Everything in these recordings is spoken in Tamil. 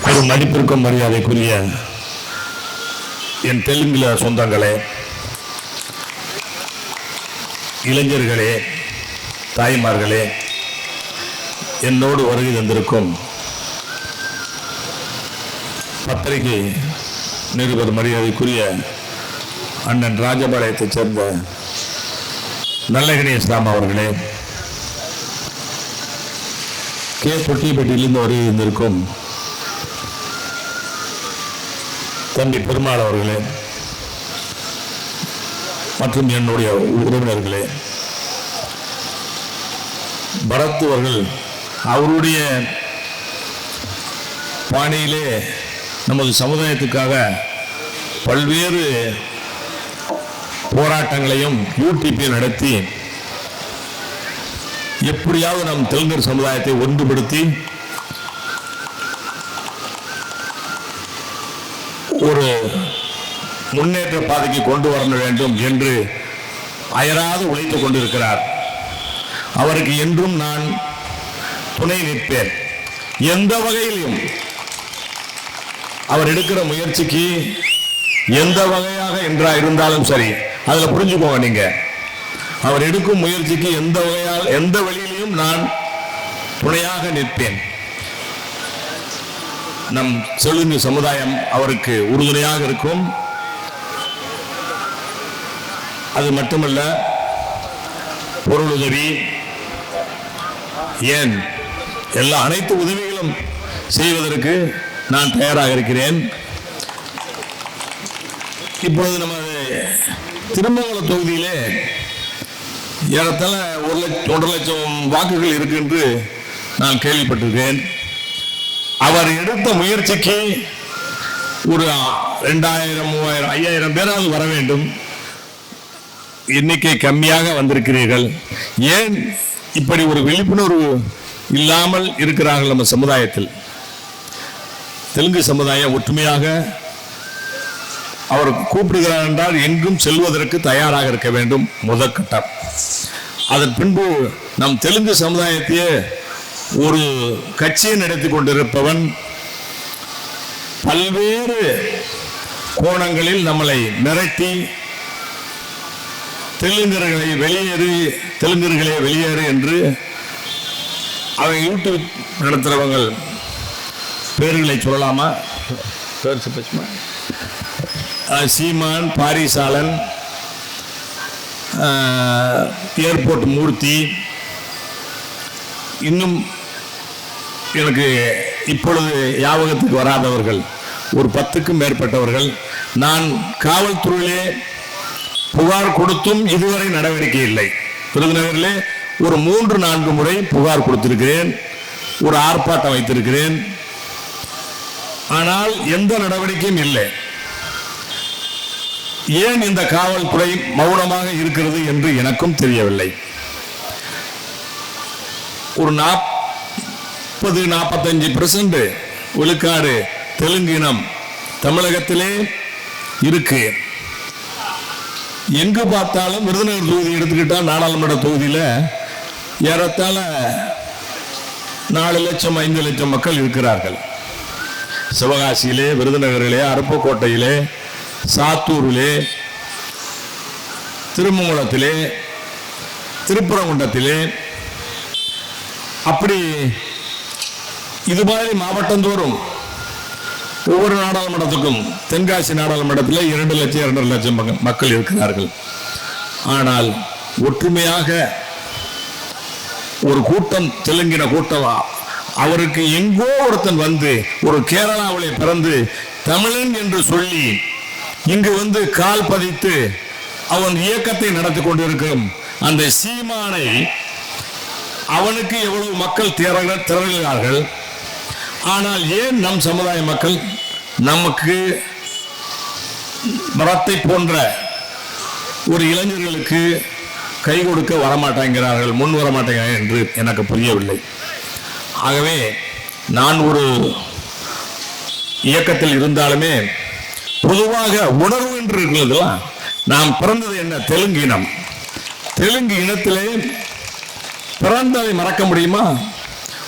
ஒரு மதிப்பிற்கும் மரியாதைக்குரிய என் தெலுங்குல சொந்தங்களே இளைஞர்களே தாய்மார்களே என்னோடு வருகை தந்திருக்கும் பத்திரிகை நிருபர் மரியாதைக்குரிய அண்ணன் ராஜபாளையத்தைச் சேர்ந்த நல்லகணி இஸ்லாம் அவர்களே கே தொட்டிப்பட்டியிலிருந்து வருகை தந்திருக்கும் தம்பி பெருமாள் அவர்களே மற்றும் என்னுடைய உறவினர்களே பரத் அவர்கள் அவருடைய பாணியிலே நமது சமுதாயத்துக்காக பல்வேறு போராட்டங்களையும் யூடிபி நடத்தி எப்படியாவது நம் தெலுங்கர் சமுதாயத்தை ஒன்றுபடுத்தி ஒரு முன்னேற்ற பாதைக்கு கொண்டு வர வேண்டும் என்று அயராது உழைத்துக் கொண்டிருக்கிறார். அவருக்கு என்றும் நான் துணை நிற்பேன். எந்த வகையிலும் அவர் எடுக்கிற முயற்சிக்கு எந்த வகையாக என்றா இருந்தாலும் சரி அதில் புரிஞ்சுக்கோங்க நீங்க. அவர் எடுக்கும் முயற்சிக்கு எந்த வகையால் எந்த வழியிலையும் நான் துணையாக நிற்பேன். நம் செழுங்கு சமுதாயம் அவருக்கு உறுதுணையாக இருக்கும். அது மட்டுமல்ல பொருளுதவி ஏன் எல்லா அனைத்து உதவிகளும் செய்வதற்கு நான் தயாராக இருக்கிறேன். இப்பொழுது நமது திருமங்கல தொகுதியிலே ஏறத்தாழ ஒரு லட்சம் ஒன்றரை லட்சம் வாக்குகள் இருக்கு என்று நான் கேள்விப்பட்டிருக்கேன் அவர் எடுத்த முயற்சிக்கு ஒரு ரெண்டாயிரம் மூவாயிரம் ஐயாயிரம் பேராவது வர வேண்டும். எண்ணிக்கை கம்மியாக வந்திருக்கிறீர்கள். ஏன் இப்படி ஒரு விழிப்புணர்வு இல்லாமல் இருக்கிறார்கள் நம்ம சமுதாயத்தில்? தெலுங்கு சமுதாயம் ஒற்றுமையாக அவர் கூப்பிடுகிறார் என்றால் எங்கும் செல்வதற்கு தயாராக இருக்க வேண்டும். முதற்கட்டம். அதன் பின்பு நம் தெலுங்கு சமுதாயத்தையே ஒரு கட்சியை நடத்தி கொண்டிருப்பவன் பல்வேறு கோணங்களில் நம்மளை மிரட்டி தெலுங்கர்களை வெளியேறு தெலுங்கர்களே வெளியேறு என்று அவங்க யூடியூப் நடத்துகிறவங்க பேர்களை சொல்லலாமா? பேர் சுப்பச்சுமா அஹ் சீமான் பாரிசாலன் ஏர்போர்ட் மூர்த்தி இன்னும் எனக்கு இப்பொழுது யாபகத்துக்கு வராதவர்கள் ஒரு பத்துக்கும் மேற்பட்டவர்கள் நான் காவல்துறையிலே புகார் கொடுத்தும் இதுவரை நடவடிக்கை இல்லை. விருதுநகரிலே ஒரு மூன்று நான்கு முறை புகார் கொடுத்திருக்கிறேன் ஒரு ஆர்ப்பாட்டம் வைத்திருக்கிறேன். ஆனால் எந்த நடவடிக்கையும் இல்லை. ஏன் இந்த காவல்துறை மௌனமாக இருக்கிறது என்று எனக்கும் தெரியவில்லை. ஒரு நாற்பது நாற்பத்தஞ்சு பெர்சன்ட் விழுக்காடு தெலுங்கினம் தமிழகத்திலே இருக்கு. எங்கு பார்த்தாலும் விருதுநகர் தொகுதி எடுத்துக்கிட்டால் நாடாளுமன்ற தொகுதியில ஏறத்தாழ நாலு லட்சம் ஐந்து லட்சம் மக்கள் இருக்கிறார்கள். சிவகாசியிலே விருதுநகரிலே அருப்புக்கோட்டையிலே சாத்தூரிலே திருமங்குளத்திலே திருப்பரங்குன்றத்திலே அப்படி இது மாதிரி மாவட்டந்தோறும் ஒவ்வொரு நாடாளுமன்றத்துக்கும் தென்காசி நாடாளுமன்றத்தில் இரண்டு லட்சம் இரண்டரை லட்சம் மக்கள் இருக்கிறார்கள். ஆனால் ஒற்றுமையாக ஒரு கூட்டம் தெலுங்கின கூட்டவா அவருக்கு எங்கோ ஒருத்தன் வந்து ஒரு கேரளாவிலே பிறந்து தமிழன் என்று சொல்லி இங்கு வந்து கால் பதித்து அவன் இயக்கத்தை நடத்தி கொண்டிருக்கும் அந்த சீமானை அவனுக்கு எவ்வளவு மக்கள் திரள திரளுகிறார்கள் ஆனால் ஏன் நம் சமுதாய மக்கள் நமக்கு மரத்தை போன்ற ஒரு இளைஞர்களுக்கு கை கொடுக்க வரமாட்டேங்கிறார்கள் முன் வரமாட்டேங்கிறார்கள் என்று எனக்கு புரியவில்லை. ஆகவே நான் ஒரு இயக்கத்தில் இருந்தாலுமே பொதுவாக உணர்வு என்று இருக்கிறதுல நாம் பிறந்தது என்ன? தெலுங்கு இனம். தெலுங்கு இனத்திலே பிறந்ததை மறக்க முடியுமா?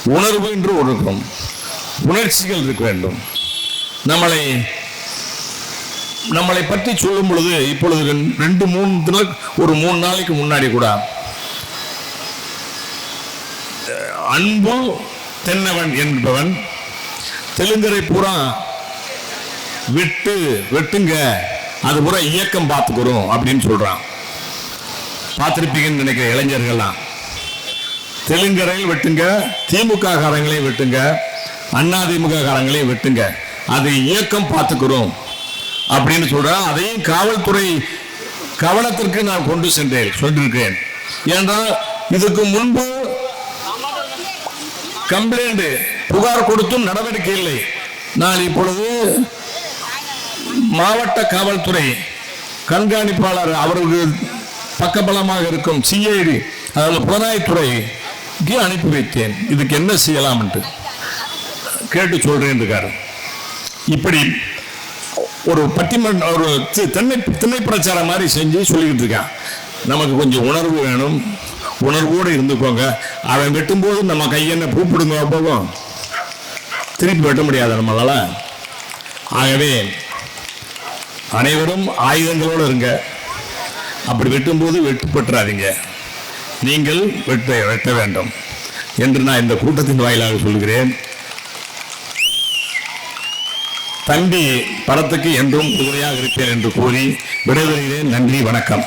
உணர்வு என்று ஒரு இருக்கும் உணர்ச்சிகள் இருக்க வேண்டும். நம்மளை நம்மளை பற்றி சொல்லும் பொழுது இப்பொழுது ரெண்டு- ரெண்டு மூணு தினம் ஒரு மூணு நாளைக்கு முன்னாடி கூட அன்பு தென்னவன் என்பவன் தெலுங்கரை பூரா விட்டு வெட்டுங்க. அது பூரா இயக்கம் பார்த்துக்கிறோம் அப்படின்னு சொல்றான். பார்த்திருப்பீங்கன்னு நினைக்கிற இளைஞர்கள்லாம். தெலுங்கரையும் வெட்டுங்க திமுக காரங்களையும் வெட்டுங்க அண்ணா காரங்களையும் வெட்டுங்க. அது இயக்கம் பார்த்துக்கிறோம் அப்படின்னு சொல்றான் அதையும் காவல்துறை கவனத்திற்கு நான் கொண்டு சென்றேன் சொல்லியிருக்கேன் ஏனென்றால் இதுக்கு முன்பு கம்ப்ளைண்ட் புகார் கொடுத்தும் நடவடிக்கை இல்லை. நான் இப்பொழுது மாவட்ட காவல்துறை கண்காணிப்பாளர் அவருக்கு பக்கபலமாக இருக்கும் சிஐடி அதாவது புலனாய்த்துறைக்கு அனுப்பி வைத்தேன். இதுக்கு என்ன செய்யலாம் என்று கேட்டு சொல்றேன் இருக்காரு இப்படி ஒரு பட்டிமன்ற ஒரு தென்னை திண்ணை பிரச்சாரம் மாதிரி செஞ்சு சொல்லிக்கிட்டு இருக்கான் நமக்கு கொஞ்சம் உணர்வு வேணும். உணர்வோடு இருந்துக்கோங்க. அவன் வெட்டும்போது நம்ம கையென்ன கூப்பிடுங்க போகும் திருப்பி வெட்ட முடியாது நம்மளால். ஆகவே அனைவரும் ஆயுதங்களோடு இருங்க. அப்படி வெட்டும்போது வெட்டுப்பட்டுறாதீங்க நீங்கள் வெட்ட வெட்ட வேண்டும். என்று நான் இந்த கூட்டத்தின் வாயிலாக சொல்கிறேன். தம்பி படத்துக்கு என்றும் உதவியாக இருப்பேன் என்று கூறி விடைபெறுகிறேன். நன்றி வணக்கம்.